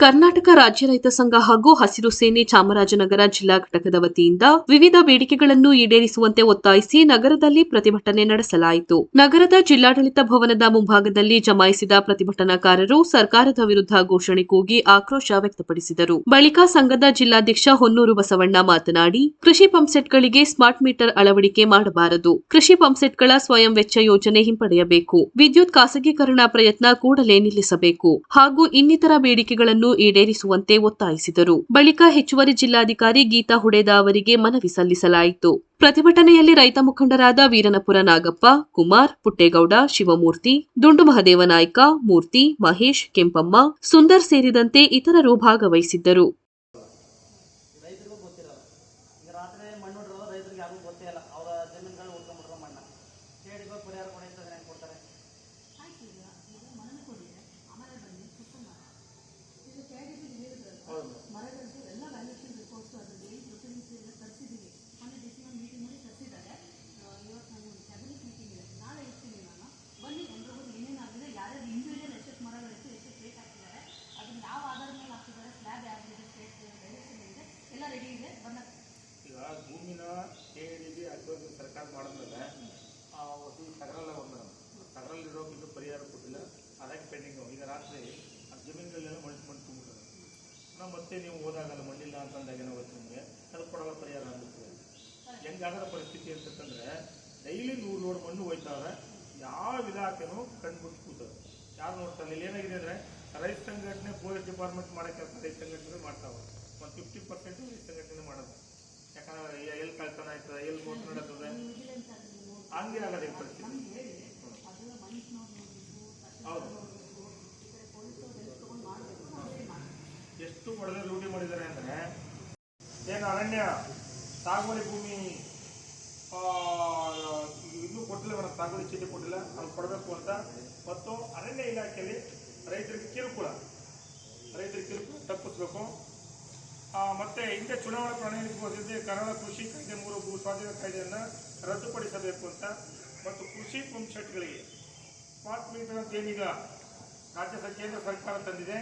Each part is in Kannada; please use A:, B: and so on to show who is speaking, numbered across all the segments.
A: ಕರ್ನಾಟಕ ರಾಜ್ಯ ರೈತ ಸಂಘ ಹಾಗೂ ಹಸಿರು ಸೇನೆ ಚಾಮರಾಜನಗರ ಜಿಲ್ಲಾ ಘಟಕದ ವತಿಯಿಂದ ವಿವಿಧ ಬೇಡಿಕೆಗಳನ್ನು ಈಡೇರಿಸುವಂತೆ ಒತ್ತಾಯಿಸಿ ನಗರದಲ್ಲಿ ಪ್ರತಿಭಟನೆ ನಡೆಸಲಾಯಿತು. ನಗರದ ಜಿಲ್ಲಾಡಳಿತ ಭವನದ ಮುಂಭಾಗದಲ್ಲಿ ಜಮಾಯಿಸಿದ ಪ್ರತಿಭಟನಾಕಾರರು ಸರ್ಕಾರದ ವಿರುದ್ಧ ಘೋಷಣೆ ಕೂಗಿ ಆಕ್ರೋಶ ವ್ಯಕ್ತಪಡಿಸಿದರು. ಬಳಿಕ ಸಂಘದ ಜಿಲ್ಲಾಧ್ಯಕ್ಷ ಹೊನ್ನೂರು ಬಸವಣ್ಣ ಮಾತನಾಡಿ, ಕೃಷಿ ಪಂಪ್ಸೆಟ್ಗಳಿಗೆ ಸ್ಮಾರ್ಟ್ ಮೀಟರ್ ಅಳವಡಿಕೆ ಮಾಡಬಾರದು. ಕೃಷಿ ಪಂಪ್ಸೆಟ್ಗಳ ಸ್ವಯಂ ವೆಚ್ಚ ಯೋಜನೆ ಹಿಂಪಡೆಯಬೇಕು. ವಿದ್ಯುತ್ ಖಾಸಗೀಕರಣ ಪ್ರಯತ್ನ ಕೂಡಲೇ ನಿಲ್ಲಿಸಬೇಕು. ಹಾಗೂ ಇನ್ನಿತರ ಬೇಡಿಕೆಗಳನ್ನು ಈಡೇರಿಸುವಂತೆ ಒತ್ತಾಯಿಸಿದರು. ಬಳಿಕ ಹೆಚ್ಚುವರಿ ಜಿಲ್ಲಾಧಿಕಾರಿ ಗೀತಾ ಹುಡೇದ ಅವರಿಗೆ ಮನವಿ ಸಲ್ಲಿಸಲಾಯಿತು. ಪ್ರತಿಭಟನೆಯಲ್ಲಿ ರೈತ ಮುಖಂಡರಾದ ವೀರನಪುರ ನಾಗಪ್ಪ, ಕುಮಾರ್, ಪುಟ್ಟೇಗೌಡ, ಶಿವಮೂರ್ತಿ, ದುಂಡು ಮಹದೇವನಾಯ್ಕ ಮೂರ್ತಿ, ಮಹೇಶ್, ಕೆಂಪಮ್ಮ, ಸುಂದರ್ ಸೇರಿದಂತೆ ಇತರರು ಭಾಗವಹಿಸಿದ್ದರು
B: ರೈತರಿಗೂ ಗೊತ್ತಿರಲ್ಲ ಈಗ ರಾತ್ರಿ ಮಣ್ಣು ಹೊಡ್ರಲ್ಲ ರೈತರಿಗೆ ಯಾರಿಗೂ ಗೊತ್ತೇ ಇಲ್ಲ ಅವರ ಜಮೀನುಗಳು ಉಳ್ಕೊಂಡ್ಬಿಟ್ರೆ ಮಣ್ಣ ಕೇಳಿಗೋ ಪರಿಹಾರ ಕೊಡಿ ಅಂತಂದ್ರೆ ಹೆಂಗೆ ಕೊಡ್ತಾರೆ ಹೌದು
C: ಈಗ ಭೂಮಿನ ಕೆ ಡಿ ಬಿ ಅಡ್ವೈಸ್ ಸರ್ಕಾರ ಮಾಡಿದ್ಮೇಲೆ ಆ ವಸತಿ ತಗರಲ್ಲ ಒಂದು ತಗರಲ್ಲಿರೋ ಇನ್ನೂ ಪರಿಹಾರ ಕೊಟ್ಟಿಲ್ಲ ಪೆಂಡಿಂಗು ಈಗ ರಾತ್ರಿ ಆ ಜಮೀನುಗಳೆಲ್ಲ ಮಣ್ಣು ಮಣ್ಣು ತುಂಬಿಟ್ಟು ನಾವು ಮತ್ತೆ ನೀವು ಓದಾಗಲ್ಲ ಮಣ್ಣಿಲ್ಲ ಅಂತಂದಾಗ ಏನಾಗುತ್ತೆ ನಿಮಗೆ? ಅದು ಕೊಡಲ್ಲ ಪರಿಹಾರ ಆಗುತ್ತೆ. ಹೆಂಗಾಗದ ಪರಿಸ್ಥಿತಿ ಅಂತಂದ್ರೆ ಡೈಲಿ ನೂರು ಲೋಡ್ ಮಣ್ಣು ಹೋಯ್ತಾವೆ ಯಾವ ಇಲಾಖೆನೂ ಕಣ್ಬಿಟ್ಟು ಕೂತಾರೆ ಯಾರು ನೋಡ್ತಾರೆ ಇಲ್ಲಿ. ಏನಾಗಿದೆ ಅಂದರೆ ರೈತ ಸಂಘಟನೆ ಪೊಲೀಸ್ ಡಿಪಾರ್ಟ್ಮೆಂಟ್ ಮಾಡೋ ಕೆಲಸ ರೈತ ಸಂಘಟನೆ ಮಾಡ್ತಾವೆ ಒಂದು ಫಿಫ್ಟಿ ಪರ್ಸೆಂಟ್ ರೈತ ಸಂಘಟನೆ ಮಾಡೋದು. ಯಾಕಂದ್ರೆ ಎಲ್ಲಿ ಕಳ್ತನ ಆಯ್ತದೆ ಎಲ್ಲಿ ಮೋಸ ನಡೀತದೆ. ಹಂಗೆ ಆಗದೆ ಪರಿಸ್ಥಿತಿ. ಹೊಡೆದ ಲೂಟಿ ಮಾಡಿದ್ದಾರೆ ಅಂದರೆ ಏನು ಅರಣ್ಯ, ಸಾಗುವಳಿ ಭೂಮಿ ಇನ್ನೂ ಕೊಟ್ಟಿಲ್ಲ ಮೇಡಮ್ ಸಾಗುವಳಿ ಚೀಟಿ ಕೊಟ್ಟಿಲ್ಲ ಅದು ಕೊಡಬೇಕು ಅಂತ. ಮತ್ತು ಅರಣ್ಯ ಇಲಾಖೆಯಲ್ಲಿ ರೈತರಿಗೆ ಕಿರುಕುಳ ರೈತರಿಗೆ ಕಿರುಕುಳ ತಪ್ಪಿಸ್ಬೇಕು. ಮತ್ತೆ ಹಿಂದೆ ಚುನಾವಣಾ ಪ್ರಣಾಳಿಕೆ ಕನ್ನಡ ಕೃಷಿ ಕಾಯ್ದೆ ಮೂರು ಭೂ ಸ್ವಾಧೀನ ಕಾಯ್ದೆಯನ್ನು ರದ್ದುಪಡಿಸಬೇಕು ಅಂತ. ಮತ್ತು ಕೃಷಿ ಪಂಪ್ ಸೆಟ್ಗಳಿಗೆ ಸ್ಮಾರ್ಟ್ ಮೀಟರ್ ಅಂತ ಏನೀಗ ರಾಜ್ಯ ಕೇಂದ್ರ ಸರ್ಕಾರ ತಂದಿದೆ.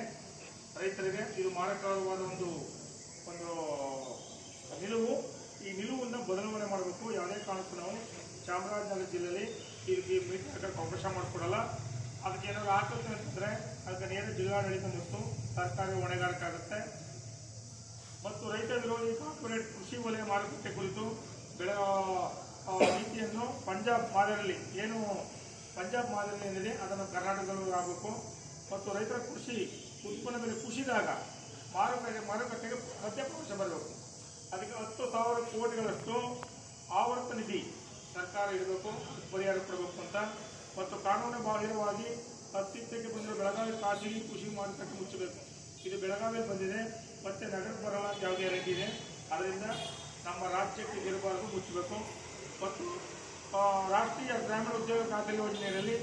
C: ರೈತರಿಗೆ ಇದು ಮಾರಕವಾದ ಒಂದು ಒಂದು ನಿಲುವು. ಈ ನಿಲುವನ್ನು ಬದಲಾವಣೆ ಮಾಡಬೇಕು. ಯಾವುದೇ ಕಾರಣಕ್ಕೂ ನಾವು ಚಾಮರಾಜನಗರ ಜಿಲ್ಲೆಯಲ್ಲಿ ಈ ಮೀಟಿಂಗ್ ಅವಕಾಶ ಮಾಡಿಕೊಡಲ್ಲ. ಅದಕ್ಕೆ ಏನಾದ್ರು ಆಕಲ್ತ ಅಂತಂದರೆ ಅದಕ್ಕೆ ನೇರ ಜಿಲ್ಲಾಡಳಿತ ಮತ್ತು ಸರ್ಕಾರಿ ಹೊಣೆಗಾರಿಕೆ ಮತ್ತು ರೈತ ವಿರೋಧಿ ಕಾರ್ಪೊರೇಟ್ ಕೃಷಿ ವಲಯ ಮಾರುಕಟ್ಟೆ ಕುರಿತು ಬೆಳೆ ನೀತಿಯನ್ನು ಪಂಜಾಬ್ ಮಾದರಿಯಲ್ಲಿ ಏನು ಪಂಜಾಬ್ ಮಾದರಿಯಲ್ಲಿ ಏನಿದೆ ಅದನ್ನು ಕರ್ನಾಟಕದಲ್ಲೂ ಆಗಬೇಕು ಮತ್ತು ರೈತರ ಕೃಷಿ ಉತ್ಪನ್ನ ಬೆಲೆ ಕುಸಿದಾಗ ಮಾರುಕಟ್ಟೆ ಮಾರುಕಟ್ಟೆಗೆ ಮಧ್ಯಪ್ರವೇಶ ಬರಬೇಕು ಅದಕ್ಕೆ ಹತ್ತು ಸಾವಿರ ಕೋಟಿಗಳಷ್ಟು ಆವರ್ತ ನಿಧಿ ಸರ್ಕಾರ ಇಡಬೇಕು, ಪರಿಹಾರ ಕೊಡಬೇಕು ಅಂತ. ಮತ್ತು ಕಾನೂನು ಬಾಹಿರವಾಗಿ ಅಸ್ತಿತ್ವಕ್ಕೆ ಬಂದಿರೋ ಬೆಳಗಾವಿ ಖಾಸಗಿ ಕೃಷಿ ಮಾರುಕಟ್ಟೆ ಮುಚ್ಚಬೇಕು. ಇದು ಬೆಳಗಾವಿಯಲ್ಲಿ ಬಂದಿದೆ, ಮತ್ತೆ ನಗರ ಬರೋಣ ಯಾವುದೇ ರೀತಿ ಇದೆ. ಅದರಿಂದ ನಮ್ಮ ರಾಜ್ಯಕ್ಕೆ ಇರಬಾರ್ದು, ಮುಚ್ಚಬೇಕು. ಮತ್ತು ರಾಷ್ಟ್ರೀಯ ಗ್ರಾಮೀಣ ಉದ್ಯೋಗ ಖಾತೆ ಯೋಜನೆಯಲ್ಲಿ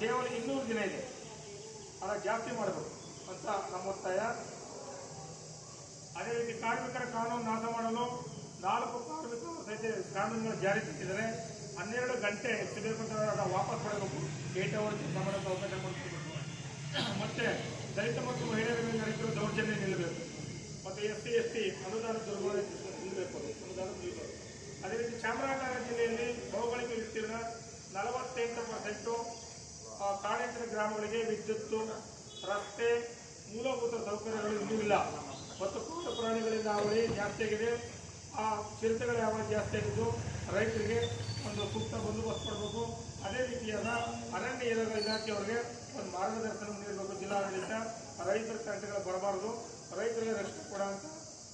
C: ಕೇವಲ ಇನ್ನೂರು ದಿನ ಇದೆ. ಅದನ್ನು ಜಾಸ್ತಿ ಮಾಡಬೇಕು. ಅಂತ ನಮ್ಮ ಒತ್ತಾಯ ಅದೇ ರೀತಿ ಕಾರ್ಮಿಕರ ಕಾನೂನು ನಾಶ ಮಾಡಲು ನಾಲ್ಕು ಕಾರ್ಮಿಕ ಕಾನೂನುಗಳ ಜಾರಿ ತಂದಿದ್ದಾರೆ ಹನ್ನೆರಡು ಗಂಟೆ ಅಂತ ವಾಪಸ್ ಪಡೆಯಬೇಕು. ಏಟ್ ಅವರ್ಸ್ ಮಾಡೋಕ್ಕೆ ಅವಕಾಶ ಮಾಡಿಕೊಡ್ಬೇಕು ಮತ್ತೆ ದಲಿತ ಮತ್ತು ಮಹಿಳೆಯರ ಮೇಲೆ ನಡೆಸಿರುವ ದೌರ್ಜನ್ಯ ನಿಲ್ಲಬೇಕು ಮತ್ತು ಎಸ್ ಸಿ ಎಸ್ ಟಿ ಅನುದಾನ ದುರ್ಬಳಕೆ ನಿಲ್ಲಬೇಕು ಅದು. ಅನುದಾನ ನಿಲ್ಲಬೇಕು ಅದೇ ರೀತಿ ಚಾಮರಾಜನಗರ ಜಿಲ್ಲೆಯಲ್ಲಿ ಭೌಗೋಳಿಕ ವಿಸ್ತೀರ್ಣ ನಲವತ್ತೆಂಟು ಪರ್ಸೆಂಟು ಕಾಡೇತರ ಗ್ರಾಮಗಳಿಗೆ ವಿದ್ಯುತ್ತು, ರಸ್ತೆ, ಮೂಲಭೂತ ಸೌಕರ್ಯಗಳು ಇನ್ನೂ ಇಲ್ಲ. ಮತ್ತು ಕೂಟ ಪ್ರಾಣಿಗಳಿಂದ ಅವಳಿ ಜಾಸ್ತಿ ಆಗಿದೆ. ಆ ಚಿರತೆಗಳ ಯಾವಾಗ ಜಾಸ್ತಿ ಆಗಿದ್ದು ರೈತರಿಗೆ ಒಂದು ಸೂಕ್ತ ಬಂದೋಬಸ್ತ್ ಕೊಡಬೇಕು. ಅದೇ ರೀತಿಯಾದ ಅರಣ್ಯ ಇಲಾಖೆ ಇಲಾಖೆಯವರಿಗೆ ಒಂದು ಮಾರ್ಗದರ್ಶನ ನೀಡಬೇಕು ಜಿಲ್ಲಾಡಳಿತ. ರೈತರ ತಂಟೆಗಳು ಬರಬಾರದು. ರೈತರಿಗೆ ರಕ್ಷಣೆ ಕೊಡುವಂಥ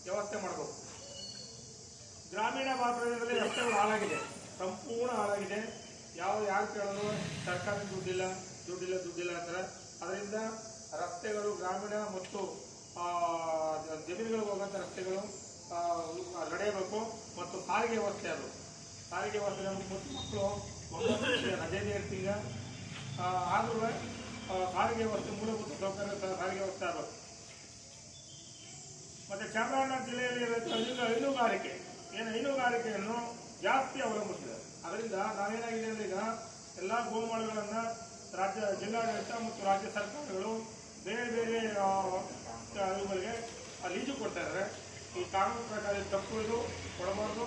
C: ವ್ಯವಸ್ಥೆ ಮಾಡಬೇಕು. ಗ್ರಾಮೀಣ ಭಾಗದಲ್ಲಿ ರಸ್ತೆಗಳು ಹಾಳಾಗಿದೆ. ಸಂಪೂರ್ಣ ಹಾಳಾಗಿದೆ. ಯಾವ ಯಾರು ಕೇಳೋದು ಸರ್ಕಾರ ದುಡ್ಡಿಲ್ಲ. ದುಡ್ಡಿಲ್ಲ ದುಡ್ಡಿಲ್ಲ ಅಂತಾರೆ. ಅದರಿಂದ ರಸ್ತೆಗಳು, ಗ್ರಾಮೀಣ ಮತ್ತು ಜಮೀನುಗಳಿಗೆ ಹೋಗುವಂಥ ರಸ್ತೆಗಳು ನಡೆಯಬೇಕು ಮತ್ತು ಸಾರಿಗೆ ವ್ಯವಸ್ಥೆ ಅದು. ಸಾರಿಗೆ ವ್ಯವಸ್ಥೆ ಮತ್ತು ಮಕ್ಕಳು ರಜೆನೇ ಇರ್ತೀಗ ಆದರೂ ಸಾರಿಗೆ ವ್ಯವಸ್ಥೆ ಮೂಲಭೂತ ಸೌಕರ್ಯ ಸಾರಿಗೆ ವ್ಯವಸ್ಥೆ ಆಗಬೇಕು. ಮತ್ತೆ ಚಾಮರಾಜನಗರ ಜಿಲ್ಲೆಯಲ್ಲಿ ಇರುವಂಥ ಹೈನು ಹೈನುಗಾರಿಕೆ, ಏನು ಹೈನುಗಾರಿಕೆಯನ್ನು ಜಾಸ್ತಿ ಅವಲಂಬಿಸಿದೆ. ಅದರಿಂದ ನಾವೇನಾಗಿದೆ ಅಂದ್ರೆ ಈಗ ಎಲ್ಲ ಗೋಮಾಳಗಳನ್ನು ರಾಜ್ಯ ಜಿಲ್ಲಾಡಳಿತ ಮತ್ತು ರಾಜ್ಯ ಸರ್ಕಾರಗಳು ಬೇರೆ ಬೇರೆ ಇವುಗಳಿಗೆ ಲೀಜು ಕೊಡ್ತಾ ಇದ್ದಾರೆ. ಈ ಕಾನೂನು ಪ್ರಕಾರ ತಪ್ಪು, ಇದು ಕೊಡಬಾರ್ದು.